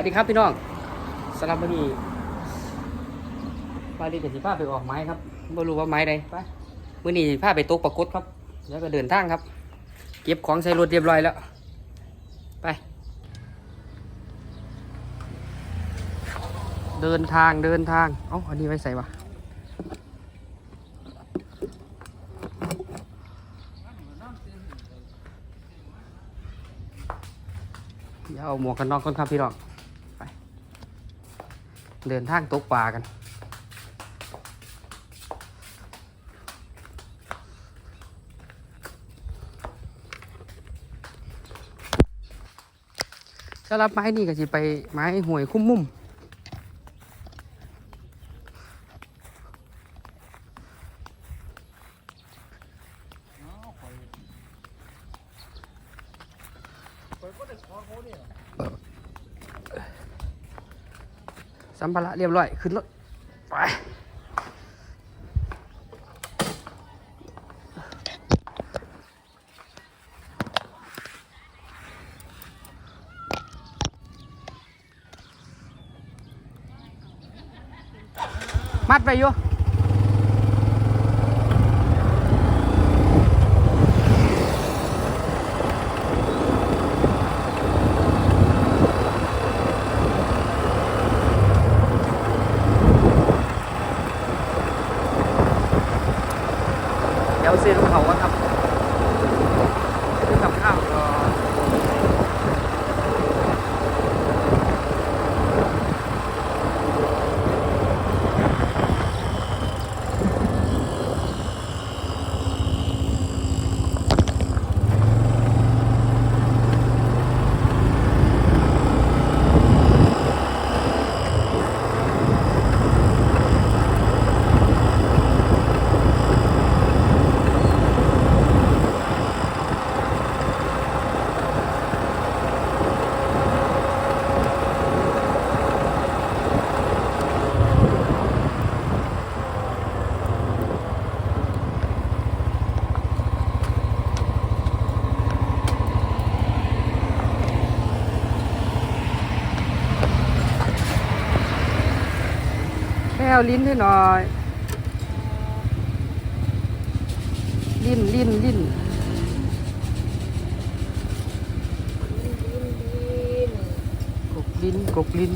วัสดีครับพี่น้องสำหรับวันนี้มาดีกับสิผ้าไปออกไม้ครับไม่รู้ว่าไม้ใดไปวันนี้ผ้าไปตกปรากฏครับ แล้วก็เดินทางครับ เก็บของใส่รถเรียบร้อยแล้ว ไป เดินทางเดินทาง เอ้าอันนี้ไว้ใส่วะเดี๋ยวเอาหมวกกันน็อกก่อนครับพี่น้อง เดินทางตกปลากัน สำหรับไม้นี่ก็สิไปไม้ห่วยคุ้มมุม สัมภาระเรียบร้อย ขึ้นรถ ไป มัดไปอยู่เดี๋ยวซื้อลูกเขาอะครับซื้อกับข้าวรอาลิ้นให้หน่อย ลิ้นลิ้นลิ้นกกลิ้นกกลิ้น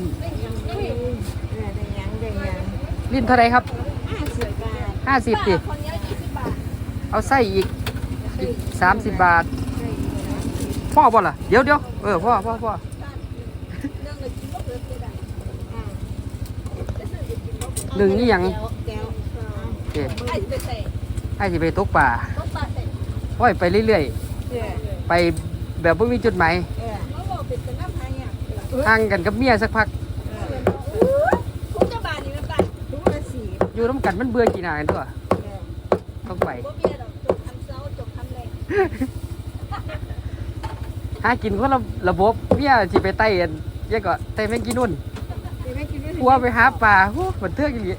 ลิ้นเท่าไรครับห้าสิบดิเอาไส้อีกอีกสามสิบบาท พ่อบ่ล่ะ เดี๋ยวเดี๋ยวเออพ่อพ่อพ่อ หนึ่งนี่ยังโอเคไอ้สิไปตกป่าว่ายไปเรื่อยๆ ไปแบบไม่มีจุดหมายห่างกันกับเมียสักพักอยู่น้ำกันมันเบื่อกี่นานตัวต้องไปหากินคนละระบบเมียสิไปไต่กันเยอะก็ไต่แมงกินนุ่น พัวไปหาปลาหูมันเทือกอย่างนี้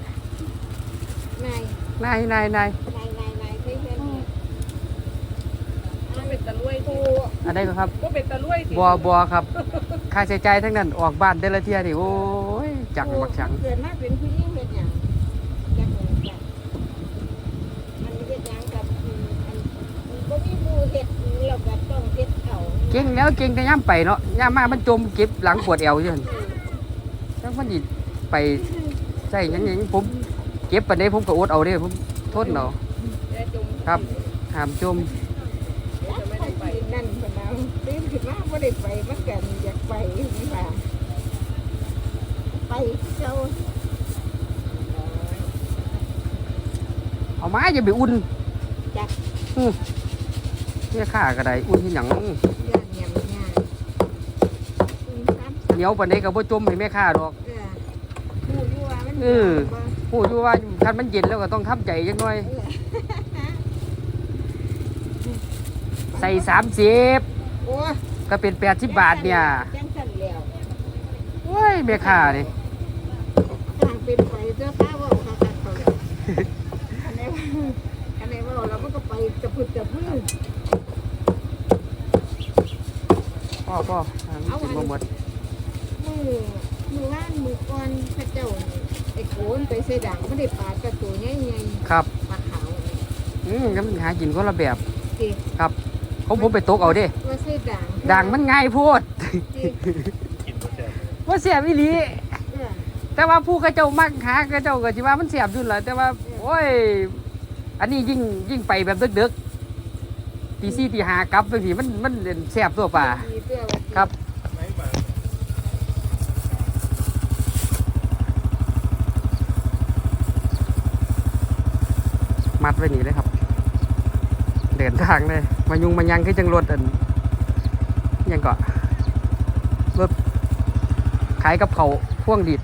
นายนายนายอันใดก็ครับก็เป็นตะลุยสิบัวบัวครับ ค่าใช้จ่ายทั้งนั้นออกบ้านแต่ละเที่ยนี่โอ้ยจังบักจังเกิดมาเป็นผู้หญิงเฮ็ดหยังจักเหมือนกันมันเฮ็ดหยังกับอืมอันมันบ่มีผู้เฮ็ดแล้วก็ต้องเฮ็ดเอาเก่งแล้วเก่งแต่ย่ำไปเนาะย่ำมามันจมเก็บหลังปวดเอวอยู่หั่นแล้วมันสิ ไปใช่หยังหยังผมเก็บปานใดผมก็อดเอาเด้ผมทนเอาแต่จงครับห้ามจมจะไม่ได้ไปนั่นเพิ่นเอาตื่นขึ้นมาบ่ได้ไปมันก็อยากไปนี่ว่าไปเจ้าเอามาจะไปอุ่นจักเนี่ยข้าก็ได้อุ่นที่หยังย่านยำย่านอืมตามเหนียวปานใดก็บ่จมให้แม่ข้าดอก เออผู้อยู่ว่ามัน เออผู้อยู่ว่าคันมันเย็นแล้วก็ต้องทำใจจักหน่อยเออใส่สามสิบโอ้ยก็เป็นแปดสิบบาทเนี่ยจังซั่นแล้วโอ้ยแม่ข้านี่ทางเป็นไปเจ้าข้าเว่าค่ะค่ะเขาแล้วอันไหนว่าอันไหนว่าเรามันก็ไปจะพึ่งจะพึ่งพ่อพ่อทางสิบ่หมดมือมือมือว่านมือก่อนพระเจ้านี่ ไอ้โขนไปใส่ด่างไม่ได้ปลาตะตัวใหญ่ครับ ๆปลาขาวนี่อืมก็หากินคนละแบบเจ๊ผมผมไปตกเอาเด้ว่าใส่ด่างด่างมันง่ายโพดเจ๊ว่าเสียบอีหลีเออแต่ว่าผู้กระเจ้ามักหากระเจ้าก็สิว่ามันเสียบอยู่แหละแต่ว่าโอ้ย อันนี้ยิ่งยิ่งไปแบบดึกๆตีสี่ตีห้ากลับไปสิมันมันเล่นเสียบตัวป่า ดีตัวว่าครับ มัดไว้นี่เลยครับ เดินทางเลย มายุงมายังคือจังรถอันยังก็รถขายกับเขาพ่วงดิด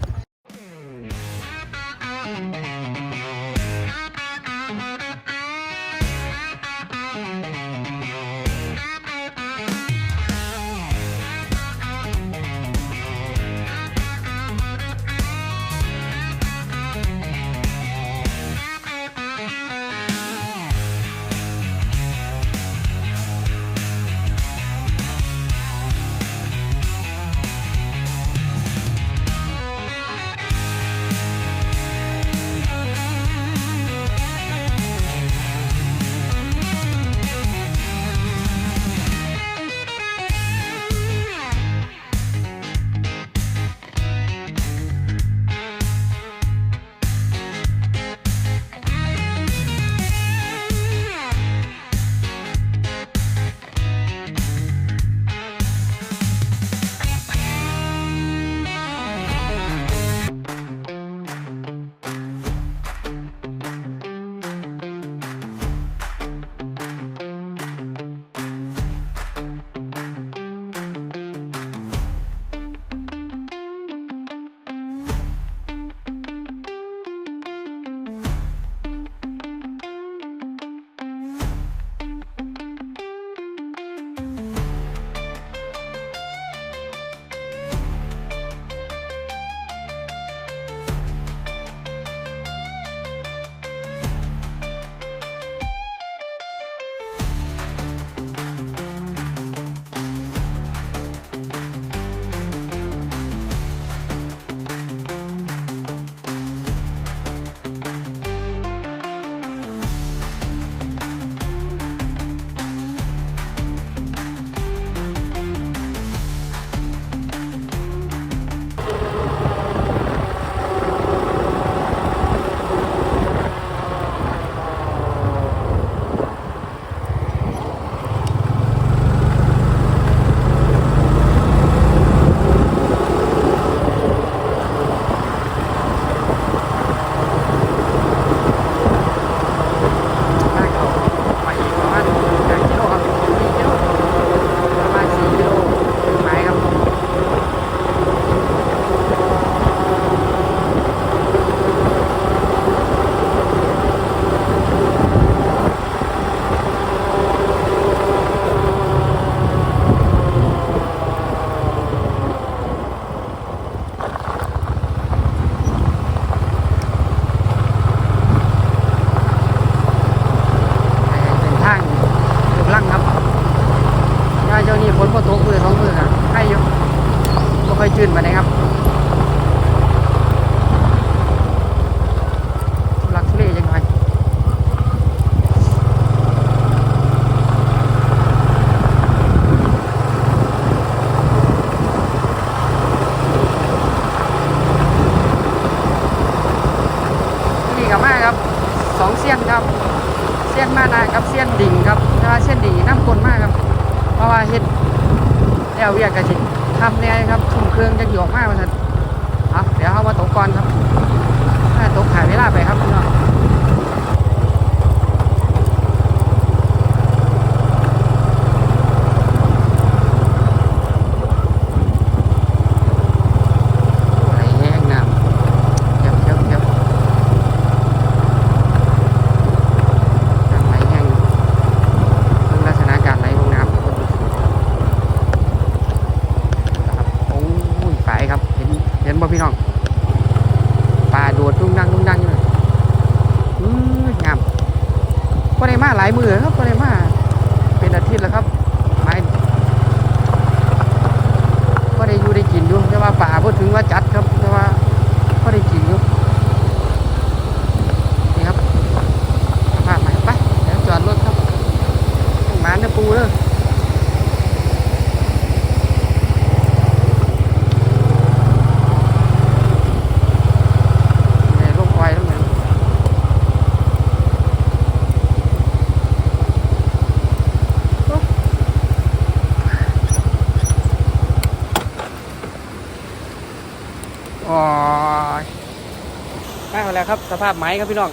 ล้วครับ สภาพไม้ครับพี่น้อง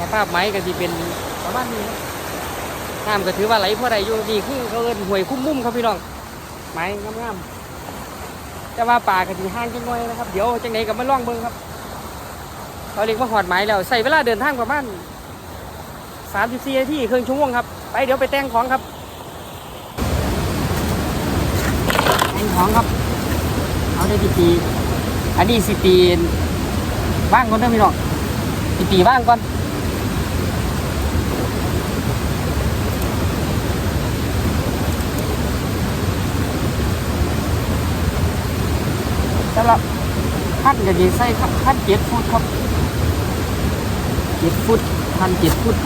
สภาพไม้ก็จะเป็นประมาณนี้ครับน้ำก็ถือว่าไหลเพราะใดอยู่นี่คือเขาเอิ้นห่วยคุ้มมุ่มครับพี่น้อง ไม้งามๆแต่ว่าป่าก็จะห่างจังหน่อยนะครับ เดี๋ยวจังไหนก็มาล่องเบิ่งครับเราเรียกว่าหอดไม้แล้วใส่เวลาเดินทางประมาณ34นาทีครึ่งชั่วโมงครับ ไปเดี๋ยวไปแต่งของครับแต่งของครับ เอาได้ตีตีอันนี้สิตี บ้างก่อนเด้อพี่น้องสิตีบ้างก่อนสำหรับขั้นก็ดีใส่ครับขั้นเจ็ดฟุตครับเจ็ดฟุตขั้นเจ็ดฟุต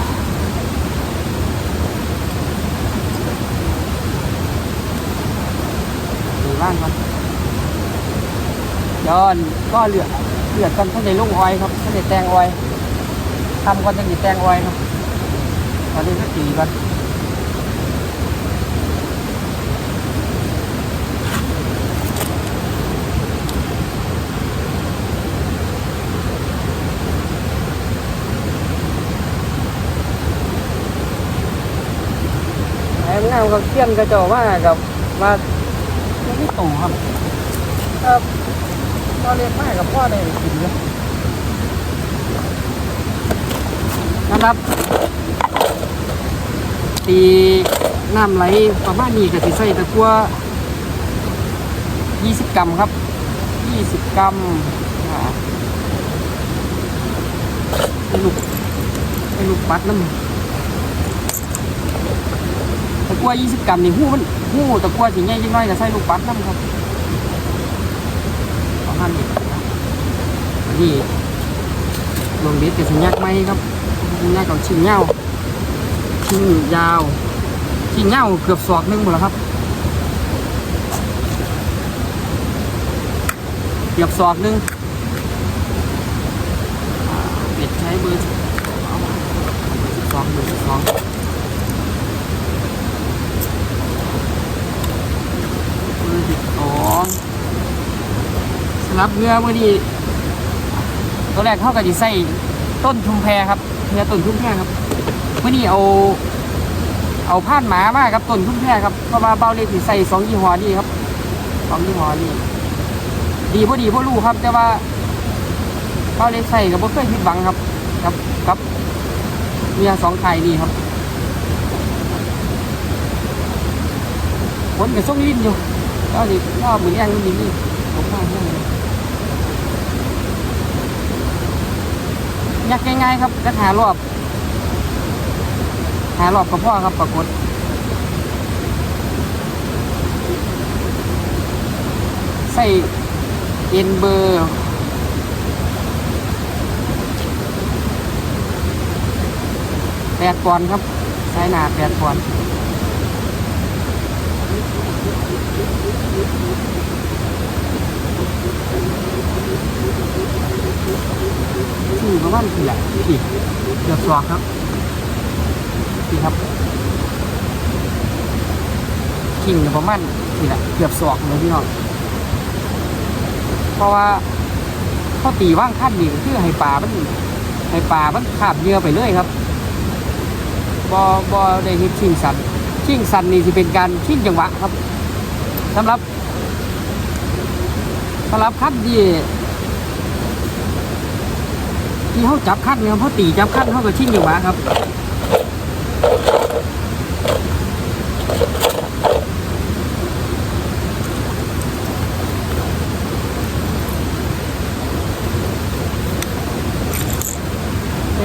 ดีบ้างก่อนย้อนก็เหลือ เหลือกันท่านในลูกออยครับท่านในแตงออยทำก่อนจะมีแตงออยเนาะตอนนี้ก็ตีกันไอ้งามเขาเที่ยงกระจอกว่ากับมาไม่ตู่ครับครับ ก็เรียกมากกับพ่อได้กินเลยนะครับ ตีน้ำไหลประมาณนี้ก็สิใส่ตะกั่ว20 กรัมครับ 20 กรัมอ่าให้ลูกให้ลูกปัดน้ำตะกั่ว20 กรัมนี่หู้มันหู้ตะกั่วสิใหญ่จังน้อยก็ใส่ลูกปัดน้ำครับ ประมาณนี้นะอันนี้ลงเด็ดกับสัญญาไหมครับสัญญากับชิ้นเงาชิ้นยาว ชิ้นเงาเกือบศอกหนึงหมดแล้วครับ เกือบศอกหนึงเป็ดใช้เบอร์เอามาเบอร์สิบสองเบอร์สิบสอง มือสิบสองสำห รับเนื้อมือดีตัวแรกเข้ากับจะใส่ต้นทุมแพครับเนื้อต้นทุมแพครับมื่อนี้เอาเอาผ่านหมามากครับต้นทุมแพครับเพราะว่าเบาเล็กสิใส่สองยี่ห้อนี่ครับสองยี่ห้อนี่ดีพอดีพอรู้ครับ แต่ว่าเบาเล็กใส่กับบ่เคยผิดหวังครับกับกับเนื้อสองไข่นี่ครับผลกับส้มลิ้นอยู่ก็ thì nó mình ăn gì đi cũng không không nhắc ง่า ยๆครับก็หารอบ หารอบกับพ่อครับปรากฏใส่เอ็นเบอร์แปดปอนครับใช้หนาแปดปอนด์ ที่ประมาณกี่แหละกี่เกือบสองครับกี่ครับกิ่งประมาณกี่แหละเกือบสองเลยพี่น้องเพราะว่าเขาตีว่างขั้นนี่ก็คือให้ปลามันให้ปลามันขาบเยื่อไปเลยครับบอบอได้เห็นชิงสันชิงสันนี่จะเป็นการชิงจังหวะครับสำหรับสำหรับขั้นที่ ที่เขาจับขั้นเนี่ยเขาตีจับขั้นเขาก็ชิ่งอยู่วะครับ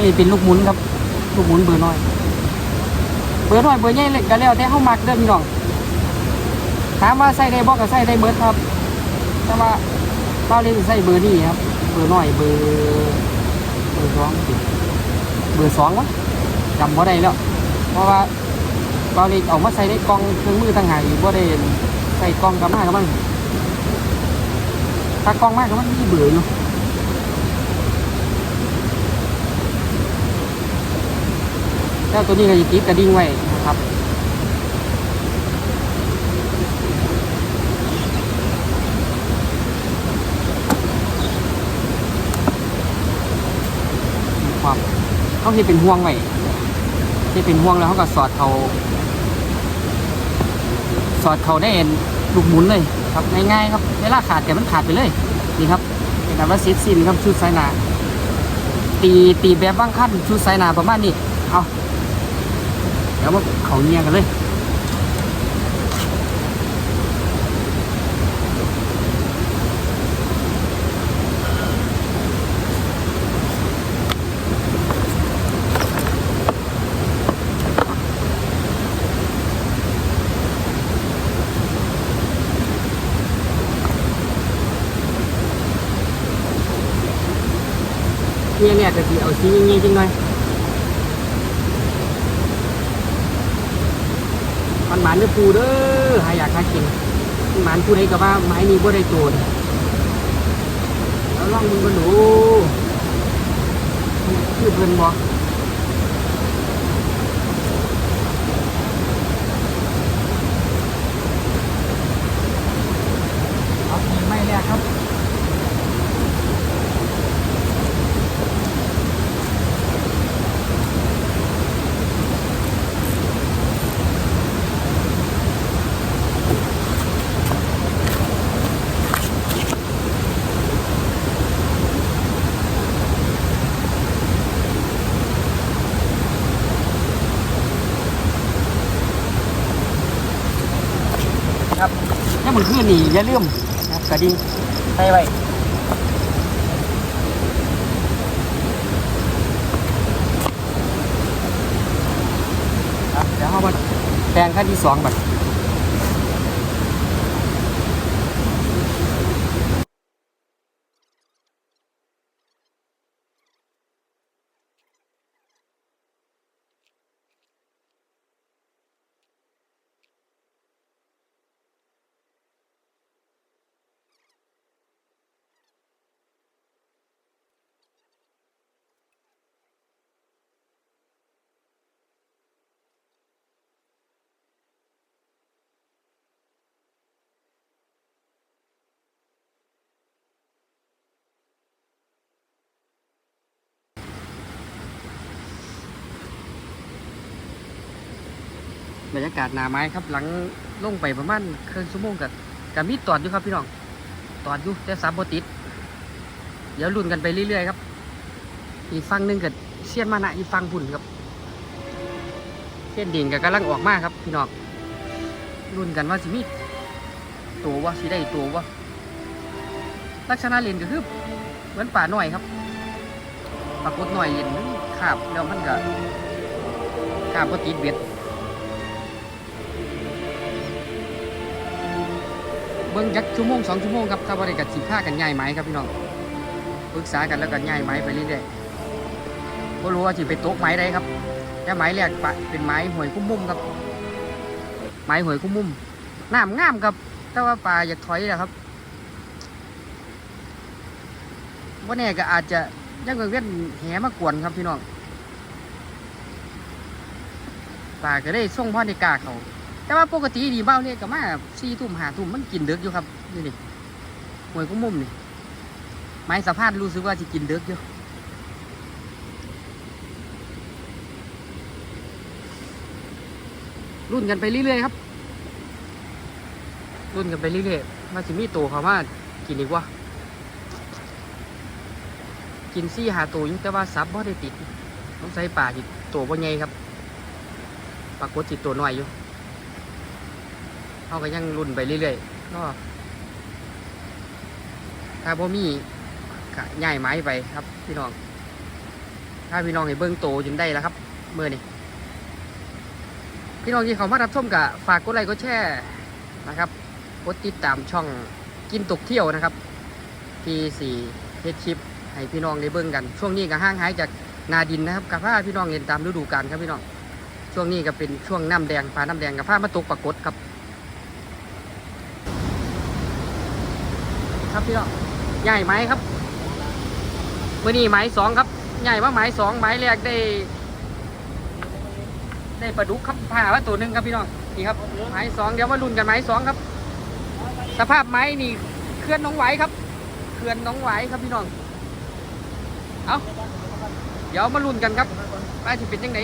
นี่เป็นลูกหมุนครับ ลูกหมุนเบอร์น้อย เบอร์น้อยเบอร์ใหญ่เล็กก็แล้วแต่เขามักเด้อพี่น้องถามว่าใส่ได้บอกก็ใส่ได้เบิดครับ แต่ว่าเราเล่นใส่เบอร์นี่ครับ เบอร์น้อยเบอร์ บอร์สองสิเบอร์สองวะจำบ่ได้แล้ว เพราะว่าเราเล็กเอามาใส่ในกล่องเครื่องมือต่างหากอยู่บ่ได้ใส่กล่องกับมากกับมันถ้ากล่องมากกับมันมีเบอร์อยู่แล้วตัวนี้ก็จะติดกระดิ่งไว้นะครับ มีความ เขาที่เป็นห่วงไว้ที่เป็นห่วงแล้วเขาก็สอดเขาสอดเขาได้เอ็นลูกหมุนเลยครับง่ายๆครับเวลาขาดแต่มันขาดไปเลยนี่ครับเป็นแบบว่าเซตซินครับชุดไซนาตีตีแบบบ้างขั้นชุดไซนาประมาณนี้เอาเดี๋ยวมาเขาเงียกันเลย เนี่ยเนี่ยก็สิเอาสีเงี้ยๆจังหน่อยมันหมานเด้อปูเด้อหาอยากหากินหมานผู้ใดก็ว่าไม้นี้บ่ได้โจรแล้วล่องมึงก็ดูคือเพิ่นบอกเอาปีไม่แรกครับ ครับถ้ามันขึ้นนี่อย่าลืมนะครับกระดิ่งใส่ไว้ครับเดี๋ยวเรามาแปลงขั้นที่สองบัด บรรยากาศหนาไม้ครับ หลังลงไปประมาณเครึ่องชั่วโมงกับกับมีตอดอยู่ครับพี่น้องตอดอยู่แต่สามโบติด เดี๋ยวลุ้นกันไปเรื่อยๆครับ อีกฟังหนึงกับเชียนมานะอีกฟังพุ่นครับเส้นดินกับกำลังออกมาครับ พี่น้องลุ้นกันว่าสิมีตัววะสิได้ตัววะลักษณะเลนก็คือเหมือนป่าหน่อยครับปรากฏหน่อยเลนมันขาบแล้วมันก็ขาบก็ติดเบ็ด เบิ้งจักชั่วโมงสองชั่วโมงครับถ้าว่าได้กัดสิบห้ากันย่ายไหมครับพี่น้องปรึกษากันแล้วกันย่ายไหมไปเรื่อยๆก็รู้ว่าสิไปโต๊ะไม้ได้ครับแต่ไม้แรกปะเป็นไม้หวยคุ้มมุมครับ ไม้หวยคุ้มมุมน้ำงามครับ แต่ว่าปลาอยากถอยแหละครับว่าแน่ก็อาจจะยังเวียนแหมากวนครับพี่น้องปลาก็ได้ส่งพ่อในกาเขา แต่ว่าปกติดีเบ้าเนี่ยก็มาสี่ทุ่มหาทุ่มมันกินเดึกอยู่ครับนี่นี่หวยกุ้งมุมนี่ไม้สะพานรู้สึกว่าจะกินเดึกอยู่รุ่นกันไปเรื่อยๆครับ รุ่นกันไปเรื่อยๆมาสิมีตัวเขามากินอีกว่ากินซี่หาตัวอยู่แต่ว่าซับบ่ได้ติดต้องใส่ป่าจิตัวบ่ใหญ่ครับปรากฏจิตตัวน้อยอยู่ เขาก็ยังรุ่นไปเรื่อยๆก็ถ้าพ่มีง่ายไม้ไปครับ พี่น้อง ถ้าพี่น้องเห็นเบื้องโตจนได้แล้วครับเมื่อนี้พี่น้องที่เขามารับชมกับฝากกดไลค์กดแชร์นะครับกดติดตามช่องกินตกเที่ยวนะครับทีสี่เฮดชิปให้พี่น้องได้เบื้องกัน ช่วงนี้ก็ห้างหายจากนาดินนะครับกับผ้าพี่น้องเห็นตามฤดูกาลครับพี่น้องช่วงนี้ก็เป็นช่วงน้ำแดงปลาน้ำแดงกับผ้ามาตกปรากฏครับ ครับพี่น้องใหญ่ไหมครับมือนี้ไม้สองครับ ใหญ่ว่าไม้สองไม้แรกได้ ได้ปลาดุกครับผ่าว่าตัวหนึ่งครับพี่น้องนี่ครับไม้สองเดี๋ยวมาลุ้นกันไม้สองครับ สภาพไม้นี่เคลื่อนน้องไหวครับเคลื่อนน้องไหวครับพี่น้องเอาเดี๋ยวมาลุ้นกันครับว่าจะเป็นยังไง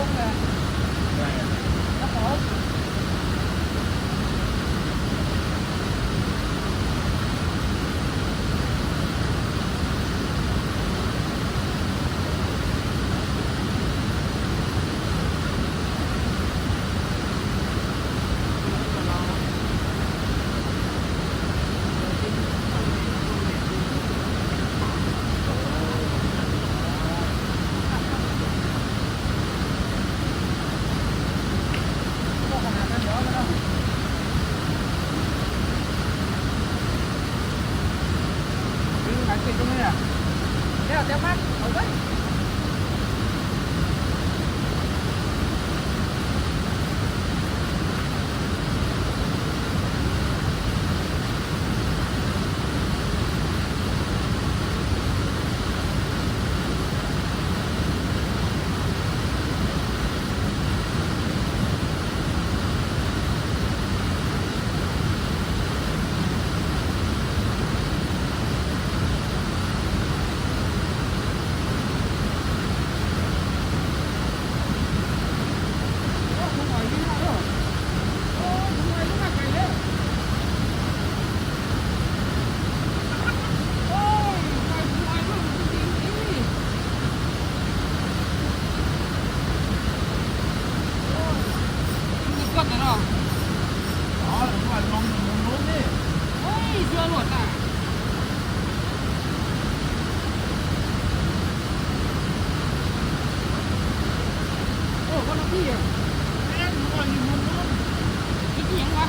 yung เดียวแม่หนูก็อยู่มุมนู้นคิดเห็วะ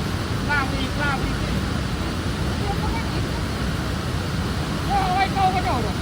ลาบอีกาบดี๋ยวกเห็นอ้ยโตก็โดดอ่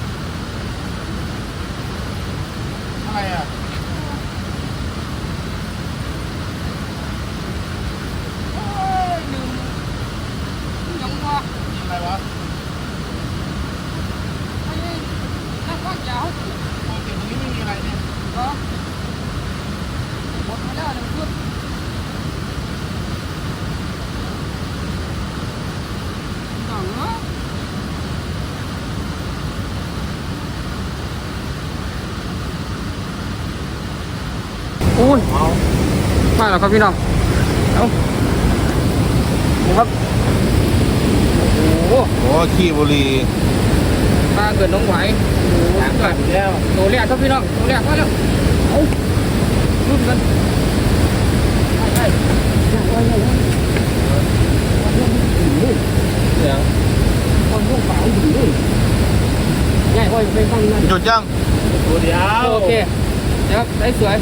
มาแล้วครับพี่น้อง เอาดูครับ โอ้โหโอ้ขี้บุหรี่ปลาเกิดน้องไหวโอ้โหเกิดแล้วตัวแรกครับพี่น้องตัวแรกมาแล้วเอาลุ้นกันใช่ใช่ใช่ใช่ใช่เดี๋ยวคนพวกเปล่าถึงด้วยใหญ่โอ้ยไปฟังนั่นหยุดยังตัวเดียวโอเคเดี๋ยวครับได้สวย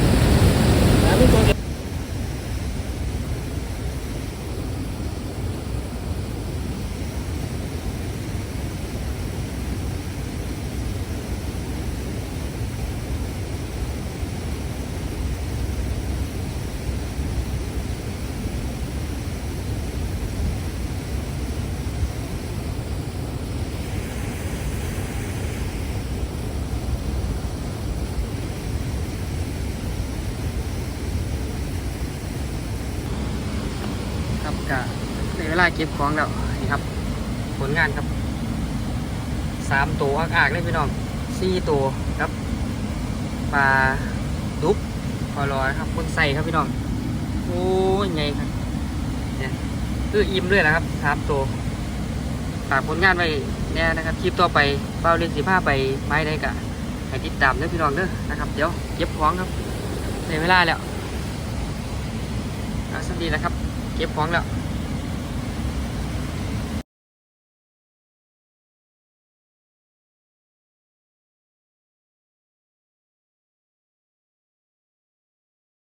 ครับกะใน เก็บของแล้วนี่ครับ ผลงานครับสามตัวอากๆเลยพี่น้องสี่ตัวครับปลาดุบปลาลอยครับคนใส่ครับพี่น้องโอ้ยไงครับเนี่ยคืออิ่มเลยนะครับสามตัวฝากผลงานไว้แน่นะครับคลิปต่อไปเป้าเรียนสิผ้าไปไม้ได้กะให้ติดตามเด้อพี่น้องเด้อนะครับเดี๋ยวเก็บของครับในเวลาแล้วสวัสดีนะครับ เก็บของแล้ว